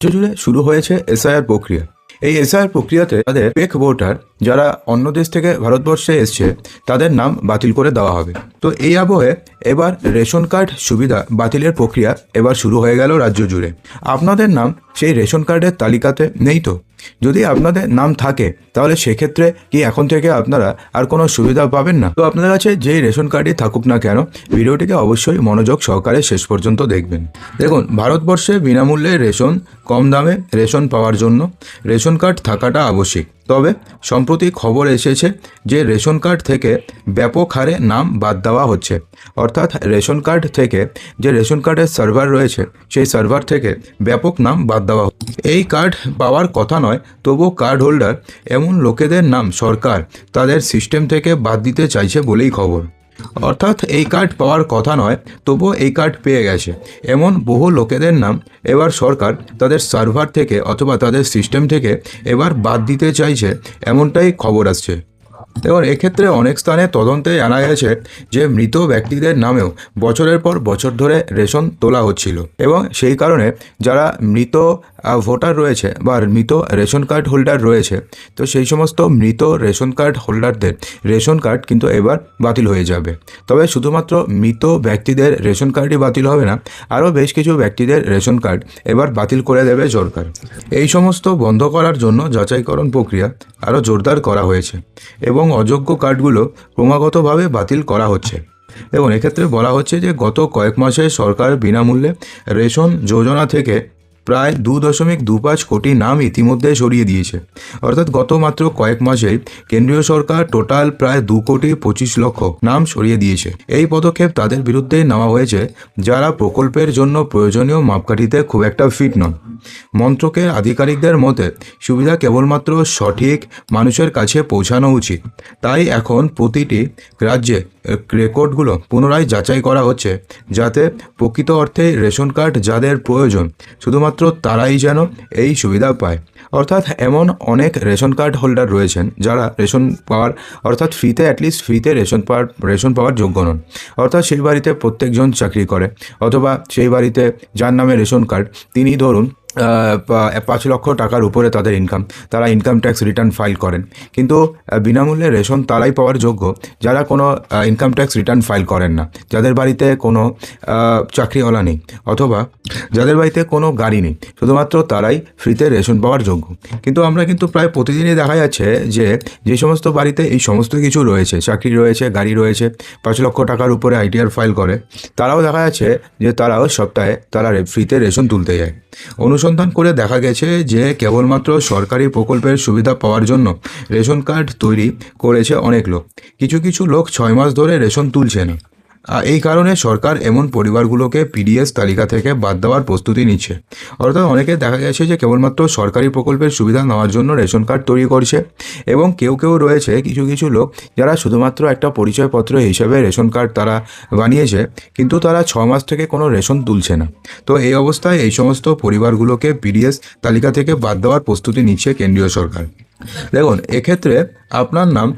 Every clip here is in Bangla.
জুড়ে শুরু হয়েছে এসআইআর প্রক্রিয়া। এই এসআইআর প্রক্রিয়াতে তাদের পেক ভোটার যারা অন্য দেশ থেকে ভারতবর্ষে এসছে, তাদের নাম বাতিল করে দেওয়া হবে। তো এই আবহে এবার রেশন কার্ড সুবিধা বাতিলের প্রক্রিয়া এবার শুরু হয়ে গেল রাজ্য জুড়ে। আপনাদের নাম সেই রেশন কার্ডের তালিকাতে নেই তো? যদি আপনাদের নাম থাকে, তাহলে সেক্ষেত্রে কি এখন থেকে আপনারা আর কোনো সুবিধা পাবেন না? তো আপনাদের কাছে যেই রেশন কার্ডই থাকুক না কেন, ভিডিওটিকে অবশ্যই মনোযোগ সহকারে শেষ পর্যন্ত দেখবেন। দেখুন, ভারতবর্ষে বিনামূল্যে রেশন, কম দামে রেশন পাওয়ার জন্য রেশন কার্ড থাকাটা আবশ্যিক। তবে সম্প্রতি খবর এসেছে যে রেশন কার্ড থেকে ব্যাপক হারে নাম বাদ দেওয়া হচ্ছে। অর্থাৎ রেশন কার্ড থেকে যে রেশন কার্ডের সার্ভার রয়েছে, সেই সার্ভার থেকে ব্যাপক নাম বাদ দেওয়া এই কার্ড পাওয়ার কথা নয় তবুও কার্ড হোল্ডার এমন লোকেদের নাম সরকার তাদের সিস্টেম থেকে বাদ দিতে চাইছে বলেই খবর। অর্থাৎ এই কার্ড পাওয়ার কথা নয়, তবুও এই কার্ড পেয়ে গেছে। এমন বহু লোকেদের নাম এবার সরকার তাদের সার্ভার থেকে অথবা তাদের সিস্টেম থেকে এবার বাদ দিতে চাইছে, এমনটাই খবর আসছে। এবং এক্ষেত্রে অনেক স্থানে তদন্তে জানা গেছে যে মৃত ব্যক্তিদের নামেও বছরের পর বছর ধরে রেশন তোলা হচ্ছিল। এবং সেই কারণে যারা মৃত ভোটার রয়েছে বা মৃত রেশন কার্ড হোল্ডার রয়েছে, তো সেই সমস্ত মৃত রেশন কার্ড হোল্ডারদের রেশন কার্ড কিন্তু এবার বাতিল হয়ে যাবে। তবে শুধুমাত্র মৃত ব্যক্তিদের রেশন কার্ডই বাতিল হবে না, আরও বেশ কিছু ব্যক্তিদের রেশন কার্ড এবার বাতিল করে দেবে সরকার। এই সমস্ত বন্ধ করার জন্য যাচাইকরণ প্রক্রিয়া আরও জোরদার করা হয়েছে। এবং অযোগ্য কার্ডগুলো ক্রমাগতভাবে বাতিল করা হচ্ছে। এবং এক্ষেত্রে বলা হচ্ছে যে গত কয়েক মাসে সরকার বিনামূল্যে রেশন যোজনা থেকে প্রায় দু দশমিক দু পাঁচ কোটি নাম ইতিমধ্যে সরিয়ে দিয়েছে। অর্থাৎ গত মাত্র কয়েক মাসে কেন্দ্রীয় সরকার টোটাল প্রায় দু কোটি পঁচিশ লক্ষ নাম সরিয়ে দিয়েছে। এই পদক্ষেপ তাদের বিরুদ্ধে নেওয়া হয়েছে, যারা প্রকল্পের জন্য প্রয়োজনীয় মাপকাঠিতে খুব একটা ফিট নন। মন্ত্রকের আধিকারিকদের মতে, সুবিধা কেবলমাত্র সঠিক মানুষের কাছে পৌঁছানো উচিত। তাই এখন প্রতিটি রাজ্যে রেকর্ডগুলো পুনরায় যাচাই করা হচ্ছে, যাতে প্রকৃত অর্থে রেশন কার্ড যাদের প্রয়োজন, শুধুমাত্র তারাই যেন এই সুবিধা পায়। অর্থাৎ এমন অনেক রেশন কার্ড হোল্ডার রয়েছেন যারা রেশন পাওয়ার, অর্থাৎ ফ্রিতে অ্যাটলিস্ট ফ্রিতে রেশন পাওয়ার রেশন পাওয়ার যোগ্য নন। অর্থাৎ সেই বাড়িতে প্রত্যেকজন চাকরি করে, অথবা সেই বাড়িতে যার নামে রেশন কার্ড, তিনি ধরুন পাঁচ লক্ষ টাকার উপরে তাদের ইনকাম তারা ইনকাম ট্যাক্স রিটার্ন ফাইল করেন। কিন্তু বিনামূল্যে রেশন তারাই পাওয়ার যোগ্য, যারা কোনো ইনকাম ট্যাক্স রিটার্ন ফাইল করেন না। যাদের বাড়িতে কোনো চাকরিওয়ালা নেই, অথবা যাদের বাড়িতে কোনো গাড়ি নেই, শুধুমাত্র তারাই ফ্রিতে রেশন পাওয়ার যোগ্য। কিন্তু আমরা কিন্তু প্রায় প্রতিদিনই দেখা যাচ্ছে যে যে সমস্ত বাড়িতে এই সমস্ত কিছু রয়েছে, চাকরি রয়েছে, গাড়ি রয়েছে, পাঁচ লক্ষ টাকার উপরে আইটিআর ফাইল করে, তারাও দেখা যাচ্ছে যে তারাও সপ্তাহে তারা ফ্রিতে রেশন তুলতে যায়। অনুসন্ধান করে দেখা গেছে যে কেবলমাত্র সরকারি প্রকল্পের সুবিধা পাওয়ার জন্য রেশন কার্ড তৈরি করেছে অনেক লোক। কিছু কিছু লোক ছয় মাস ধরে রেশন তুলছে না এই কারণে সরকার এমন পরিবারগুলোকে পিডিএস তালিকা থেকে বাদ দেওয়ার প্রস্তুতি নিচ্ছে। অর্থাৎ অনেকে দেখা গেছে যে কেবলমাত্র সরকারি প্রকল্পের সুবিধা নেওয়ার জন্য রেশন কার্ড তৈরি করছে এবং কেউ কেউ রয়েছে কিছু কিছু লোক যারা শুধুমাত্র একটা পরিচয়পত্র হিসেবে রেশন কার্ড তারা বানিয়েছে, কিন্তু তারা ছ মাস থেকে কোনো রেশন তুলছে না। তো এই অবস্থায় এই সমস্ত পরিবারগুলোকে পিডিএস তালিকা থেকে বাদ দেওয়ার প্রস্তুতি নিচ্ছে কেন্দ্রীয় সরকার। দেখুন, এক্ষেত্রে আপনার নাম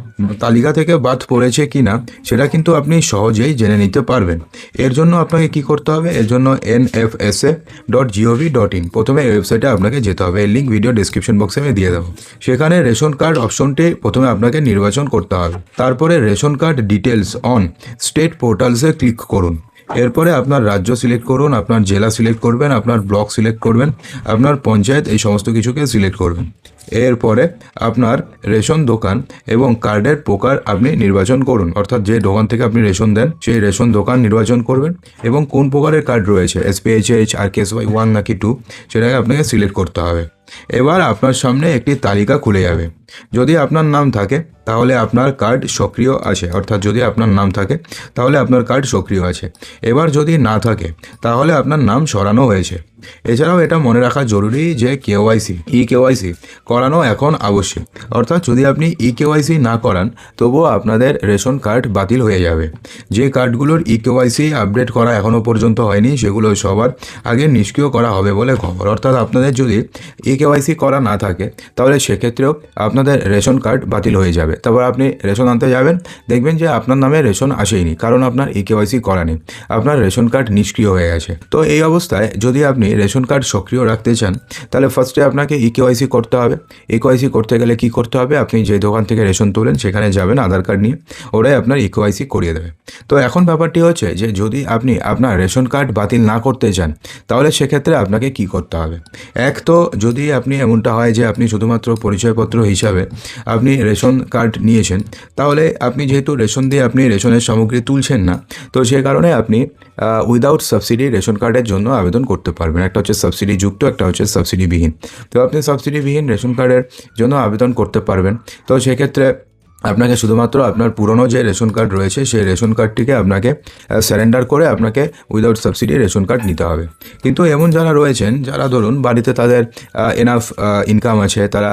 তালিকা থেকে বাদ পড়েছে কি না, সেটা কিন্তু আপনি সহজেই জেনে নিতে পারবেন। এর জন্য আপনাকে কি করতে হবে? এর জন্য N F S A dot G O V dot in. প্রথমে এই ওয়েবসাইটে আপনাকে যেতে হবে। এর লিঙ্ক ভিডিও ডিসক্রিপশন বক্সে আমি দিয়ে দেবো। সেখানে রেশন কার্ড অপশনটি প্রথমে আপনাকে নির্বাচন করতে হবে। তারপরে ration card details on state পোর্টালসে click করুন। এরপরে আপনার রাজ্য সিলেক্ট করুন, আপনার জেলা সিলেক্ট করবেন, আপনার ব্লক সিলেক্ট করবেন, আপনার পঞ্চায়েত এই সমস্ত কিছুকে সিলেক্ট করবেন। এরপরে আপনার রেশন দোকান এবং কার্ডের প্রকার আপনি নির্বাচন করুন। অর্থাৎ যে দোকান থেকে আপনি রেশন দেন, সেই রেশন দোকান নির্বাচন করবেন এবং কোন প্রকারের কার্ড রয়েছে এসপিএইচএইচ আর কেস ওয়াই ওয়ান নাকি টু সেটাকে আপনাকে সিলেক্ট করতে হবে। এবার আপনার সামনে একটি তালিকা খুলে যাবে। যদি আপনার নাম থাকে, তাহলে আপনার কার্ড সক্রিয় আছে। অর্থাৎ যদি আপনার নাম থাকে, তাহলে আপনার কার্ড সক্রিয় আছে। এবার যদি না থাকে, তাহলে আপনার নাম সরানো হয়েছে। এছাড়াও এটা মনে রাখা জরুরি যে কেওয়াইসি ই কেওয়াইসি করানো এখন আবশ্যক। অর্থাৎ যদি আপনি ই কেওয়াইসি না করান, তবুও আপনাদের রেশন কার্ড বাতিল হয়ে যাবে। যে কার্ডগুলোর ই কেওয়াইসি আপডেট করা এখনও পর্যন্ত হয়নি, সেগুলো সবার আগে নিষ্ক্রিয় করা হবে বলে খবর। অর্থাৎ আপনাদের যদি ই কেওয়াইসি করা না থাকে, তাহলে সেক্ষেত্রেও আপনাদের রেশন কার্ড বাতিল হয়ে যাবে। তারপর আপনি রেশন আনতে যাবেন, দেখবেন যে আপনার নামে রেশন আসেইনি কারণ আপনার ই কেওয়াইসি করা নেই। আপনার রেশন কার্ড নিষ্ক্রিয় হয়ে গেছে। তো এই অবস্থায় যদি আপনি রেশন কার্ড সক্রিয় রাখতে চান, তাহলে ফার্স্টে আপনাকে ই কেওয়াইসি করতে হবে। ই কেওয়াইসি করতে গেলে কি করতে হবে? আপনি যে দোকান থেকে রেশন তোলেন, সেখানে যাবেন আধার কার্ড নিয়ে। ওরাই আপনার ই কেওয়াইসি করিয়ে দেবে। তো এখন ব্যাপারটি হচ্ছে যে, যদি আপনি আপনার রেশন কার্ড বাতিল না করতে চান, তাহলে সেক্ষেত্রে আপনাকে কি করতে হবে? এক তো যদি আপনি এমনটা হয় যে, আপনি শুধুমাত্র পরিচয়পত্র হিসাবে আপনি রেশন কার্ড নিয়েছেন। তাহলে আপনি যেহেতু রেশন দিয়ে আপনি রেশনের সামগ্রী তুলছেন না, তো সে কারণে আপনি উইদাউট সাবসিডি রেশন কার্ডের জন্য আবেদন করতে পারবেন। একটা হচ্ছে সাবসিডি যুক্ত, একটা হচ্ছে সাবসিডিবিহীন তো আপনি সাবসিডিবিহীন রেশন কার্ডের জন্য আবেদন করতে পারবেন। তো সেক্ষেত্রে আপনাকে শুধুমাত্র আপনার পুরনো যে রেশন কার্ড রয়েছে, সেই রেশন কার্ডটিকে আপনাকে স্যারেন্ডার করে আপনাকে উইদাউট সাবসিডি রেশন কার্ড নিতে হবে। কিন্তু এমন যারা রয়েছেন, যারা ধরুন বাড়িতে তাদের এনাফ ইনকাম আছে, তারা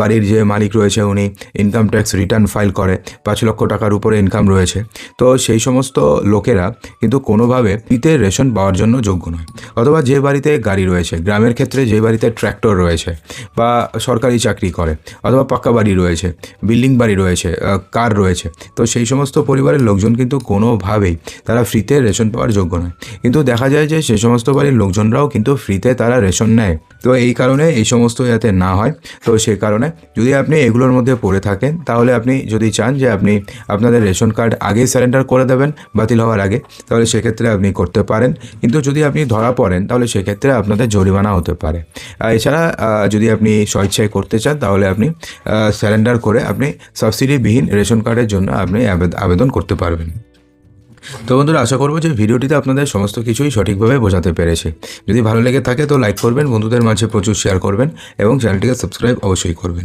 বাড়ির যে মালিক রয়েছে উনি ইনকাম ট্যাক্স রিটার্ন ফাইল করে, পাঁচ লক্ষ টাকার উপরে ইনকাম রয়েছে। তো সেই সমস্ত লোকেরা কিন্তু কোনোভাবে ফ্রিতে রেশন পাওয়ার জন্য যোগ্য নয়। অথবা যে বাড়িতে গাড়ি রয়েছে, গ্রামের ক্ষেত্রে যে বাড়িতে ট্র্যাক্টর রয়েছে, বা সরকারি চাকরি করে, অথবা পাক্কা বাড়ি রয়েছে বিল্ডিং বাড়ি রয়েছে আহ, কার রয়েছে। তো সেই সমস্ত পরিবারের লোকজন কিন্তু কোনোভাবেই তারা ফ্রিতে রেশন পাওয়ার যোগ্য নয়। কিন্তু দেখা যায় যে সেই সমস্ত বাড়ির লোকজনরাও কিন্তু ফ্রিতে তারা রেশন নেয়। তো এই কারণে এই সমস্ত যাতে না হয় তো সেই কারণে যদি আপনি এগুলোর মধ্যে পড়ে থাকেন তাহলে আপনি যদি চান যে আপনি আপনাদের রেশন কার্ড আগেই স্যারেন্ডার করে দেবেন বাতিল হওয়ার আগে তাহলে সেক্ষেত্রে আপনি করতে পারেন। কিন্তু যদি আপনি ধরা পড়েন তাহলে সেক্ষেত্রে আপনাদের জরিমানা হতে পারে। এছাড়া যদি আপনি স্বেচ্ছায় করতে চান তাহলে আপনি স্যারেন্ডার করে আপনি সাবসিডিবিহীন রেশন কার্ডের জন্য আপনি আবেদ- আবেদন করতে পারবেন। তো বন্ধুরা, আশা করব যে ভিডিওটিতে আপনাদের সমস্ত কিছুই সঠিকভাবে বোঝাতে পেরেছে। যদি ভালো লেগে থাকে তো লাইক করবেন, বন্ধুদের মাঝে প্রচুর শেয়ার করবেন এবং চ্যানেলটিকে সাবস্ক্রাইব অবশ্যই করবেন।